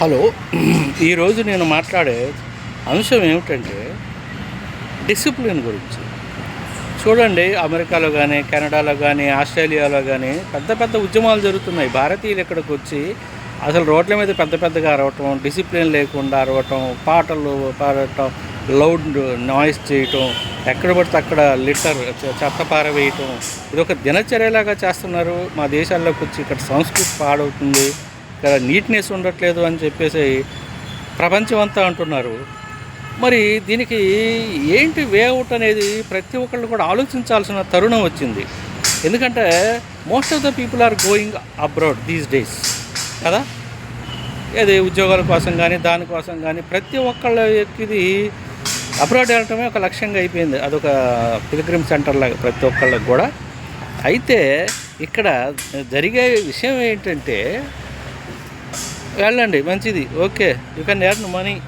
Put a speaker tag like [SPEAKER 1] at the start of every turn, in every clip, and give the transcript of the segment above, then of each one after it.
[SPEAKER 1] Hello. ఈరోజు నేను మాట్లాడే అంశం ఏమిటంటే డిసిప్లిన్ గురించి. చూడండి అమెరికాలో కానీ కెనడాలో కానీ ఆస్ట్రేలియాలో కానీ పెద్ద పెద్ద ఉద్యమాలు జరుగుతున్నాయి. భారతీయులు ఇక్కడికి వచ్చి అసలు రోడ్ల మీద పెద్ద పెద్దగా అరవటం డిసిప్లిన్ లేకుండా అరవటం పాటలు పాడటం లౌడ్ నాయిస్ చేయటం ఎక్కడ పడితే అక్కడ లిటర్ చెత్త పారవేయటం ఇది ఒక దినచర్యలాగా చేస్తున్నారు. మా దేశాల్లోకి వచ్చి ఇక్కడ సంస్కృతి పాడవుతుంది. ఇక్కడ నీట్నెస్ ఉండట్లేదు అని చెప్పేసి ప్రపంచం అంతా అంటున్నారు. మరి దీనికి ఏంటి వేఅవుట్ అనేది ప్రతి ఒక్కళ్ళు కూడా ఆలోచించాల్సిన తరుణం వచ్చింది. ఎందుకంటే most of the people are going abroad these days కదా? ఏది ఉద్యోగాల కోసం కానీ దానికోసం కానీ ప్రతి ఒక్కళ్ళకి ఇది అబ్రాడ్ వెళ్ళటమే ఒక లక్ష్యంగా అయిపోయింది. అదొక పిలిగ్రిమ్ సెంటర్ లాగా ప్రతి ఒక్కళ్ళకి కూడా. అయితే ఇక్కడ జరిగే విషయం ఏంటంటే వెళ్ళండి మంచిది. Okay. You can earn money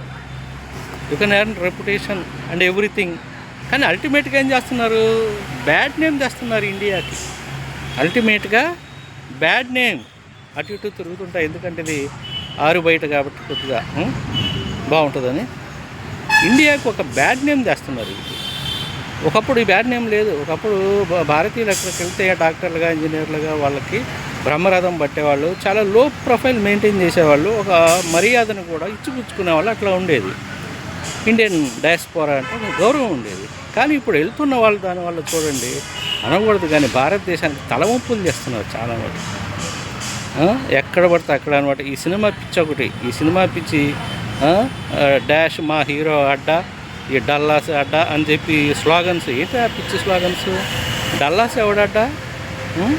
[SPEAKER 1] you can earn reputation and everything కానీ అల్టిమేట్గా ఏం చేస్తున్నారు? బ్యాడ్ నేమ్ చేస్తున్నారు ఇండియాకి అల్టిమేట్గా బ్యాడ్ నేమ్ అటు ఇటు తిరుగుతుంటాయి ఎందుకంటే ఇది ఆరు బయట కాబట్టి కొద్దిగా బాగుంటుందని. ఇండియాకి ఒక బ్యాడ్ నేమ్ చేస్తున్నారు ఇది. ఒకప్పుడు ఈ బ్యాడ్ నేమ్ లేదు. ఒకప్పుడు భా- భారతీయులు అక్కడికి వెళ్తే డాక్టర్లుగా ఇంజనీర్లుగా వాళ్ళకి బ్రహ్మరథం పట్టేవాళ్ళు చాలా లో ప్రొఫైల్ మెయింటైన్ చేసేవాళ్ళు ఒక మర్యాదను కూడా ఇచ్చిపుచ్చుకునే వాళ్ళు అట్లా ఉండేది. ఇండియన్ డయాస్పోరా అంటే ఒక గౌరవం ఉండేది. కానీ ఇప్పుడు వెళ్తున్న వాళ్ళు దానివల్ల చూడండి అనకూడదు కానీ భారతదేశానికి తలవంపులు చేస్తున్నారు చాలా మటుకు ఎక్కడ పడితే అక్కడ అనమాట ఈ సినిమా పిచ్చి ఒకటి ఈ సినిమా పిచ్చి డాష్ మా హీరో అడ్డ ఈ డల్లాస్ అడ్డ అని చెప్పి స్లోగన్స్ ఏంటి ఆ పిచ్చి స్లోగన్స్? డల్లాస్ ఎవడడ్డా? ఉం?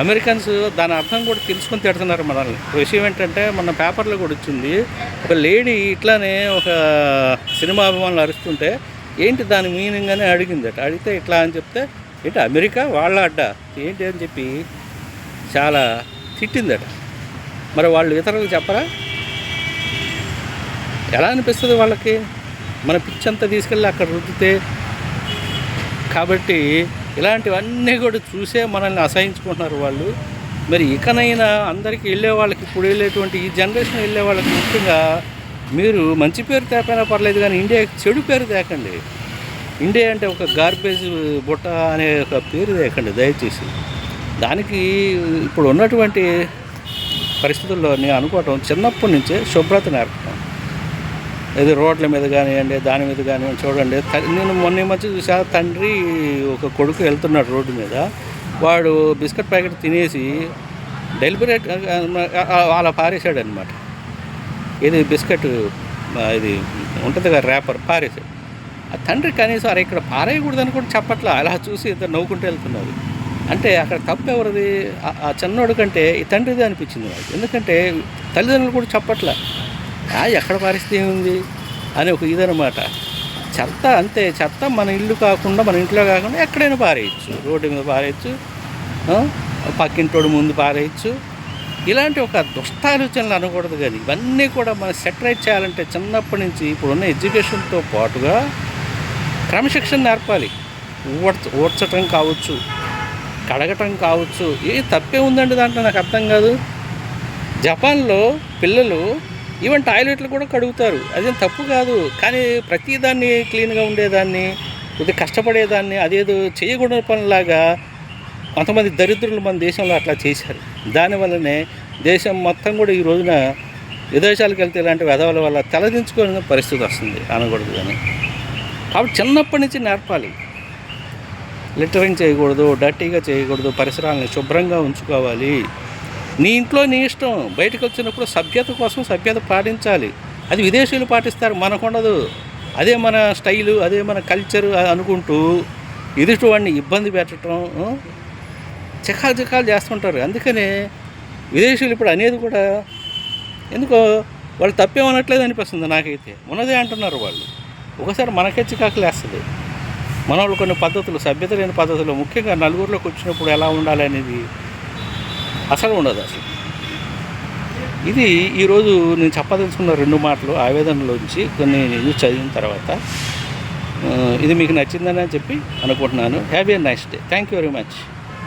[SPEAKER 1] అమెరికన్స్ దాని అర్థం కూడా తెలుసుకొని తిడుతున్నారు మనల్ని. విషయం ఏంటంటే మన పేపర్లో కూడా వచ్చింది ఒక లేడీ ఇట్లానే ఒక సినిమా అభిమానులు అరుస్తుంటే ఏంటి దాని మీనింగ్ అని అడిగిందట. అడిగితే ఇట్లా అని చెప్తే ఏంటి అమెరికా వాళ్ళ అడ్డ? ఏంటి అని చెప్పి చాలా తిట్టిందట. మరి వాళ్ళు ఇతరులకు చెప్పరా? ఎలా అనిపిస్తుంది వాళ్ళకి? మన పిచ్చంతా తీసుకెళ్ళి అక్కడ రుద్దితే కాబట్టి ఇలాంటివన్నీ కూడా చూసే మనల్ని అసహించుకుంటున్నారు వాళ్ళు. మరి ఇకనైనా అందరికీ వెళ్ళే వాళ్ళకి ఇప్పుడు వెళ్ళేటువంటి ఈ జనరేషన్ వెళ్ళే వాళ్ళకి ముఖ్యంగా మీరు మంచి పేరు తేపైనా పర్లేదు కానీ ఇండియాకి చెడు పేరు తేకండి. ఇండియా అంటే ఒక గార్బేజ్ బుట్ట అనే ఒక పేరు తేకండి దయచేసి. దానికి ఇప్పుడు ఉన్నటువంటి పరిస్థితుల్లో నేను అనుకోవటం చిన్నప్పటి నుంచే శుభ్రత నేర్పడం ఇది రోడ్ల మీద కానివ్వండి దాని మీద కానివ్వండి చూడండి. నేను మొన్న మధ్య చూసా తండ్రి ఒక కొడుకు వెళ్తున్నాడు రోడ్డు మీద. వాడు బిస్కెట్ ప్యాకెట్ తినేసి డెలిబరేట్ అలా పారేశాడు అనమాట ఇది బిస్కెట్ ఇది ఉంటుంది కదా ర్యాపర్ పారేశాడు. ఆ తండ్రి కనీసం అరే ఇక్కడ పారేయకూడదని కూడా చెప్పట్లా. అలా చూసి ఇద్దరు నవ్వుకుంటూ వెళ్తున్నారు. అంటే అక్కడ తప్పు ఎవరిది? ఆ- చిన్నోడు కంటే ఈ తండ్రిది అనిపించింది నాకు. ఎందుకంటే తల్లిదండ్రులు కూడా చెప్పట్లే. ఎక్కడ పరిస్థితి ఉంది? అని ఒక ఇదనమాట చెత్త అంతే చెత్త మన ఇల్లు కాకుండా మన ఇంట్లో కాకుండా ఎక్కడైనా పారేయచ్చు. రోడ్డు మీద పారేయచ్చు పక్కింటోడు ముందు పారేయచ్చు. ఇలాంటి ఒక దుష్టాలోచనలు అనకూడదు కానీ ఇవన్నీ కూడా మనం సెటరైట్ చేయాలంటే చిన్నప్పటి నుంచి ఇప్పుడున్న ఎడ్యుకేషన్తో పాటుగా క్రమశిక్షణ నేర్పాలి. ఊడ్చ ఊడ్చటం కావచ్చు కడగటం కావచ్చు ఏ తప్పే ఉందండి దాంట్లో నాకు అర్థం కాదు. జపాన్లో పిల్లలు ఈవెన్ టాయిలెట్లు కూడా కడుగుతారు. అదేం తప్పు కాదు. కానీ ప్రతిదాన్ని క్లీన్గా ఉండేదాన్ని కొద్దిగా కష్టపడేదాన్ని అదేదో చేయకూడని పనిలాగా కొంతమంది దరిద్రులు మన దేశంలో అట్లా చేశారు. దానివల్లనే దేశం మొత్తం కూడా ఈ రోజున విదేశాలకు వెళ్తే ఇలాంటి వెధవల వల్ల తలదించుకునే పరిస్థితి వస్తుంది అనకూడదు కానీ. కాబట్టి చిన్నప్పటి నుంచి నేర్పాలి. లిటరింగ్ చేయకూడదు డర్టీగా చేయకూడదు పరిసరాలను శుభ్రంగా ఉంచుకోవాలి. నీ ఇంట్లో నీ ఇష్టం. బయటకు వచ్చినప్పుడు సభ్యత కోసం సభ్యత పాటించాలి. అది విదేశీయులు పాటిస్తారు మనకుండదు. అదే మన స్టైలు అదే మన కల్చర్ అనుకుంటూ ఎదుటి వాడిని ఇబ్బంది పెట్టడం చికాలు చికాలు చేస్తుంటారు. అందుకనే విదేశీయులు ఇప్పుడు అనేది కూడా ఎందుకో వాళ్ళు తప్పేమనట్లేదు అనిపిస్తుంది నాకైతే. ఉన్నదే అంటున్నారు వాళ్ళు. ఒకసారి మనకే చికాకులు వేస్తుంది మన వాళ్ళు కొన్ని పద్ధతులు సభ్యత లేని పద్ధతులు ముఖ్యంగా నలుగురిలోకి వచ్చినప్పుడు ఎలా ఉండాలి అనేది అసలు ఉండదు అసలు. ఇది ఈరోజు నేను చెప్పదలుచుకున్న రెండు మాటలు ఆవేదనలోంచి కొన్ని న్యూస్ చదివిన తర్వాత ఇది మీకు నచ్చిందని చెప్పి అనుకుంటున్నాను. Happy and nice day thank you very much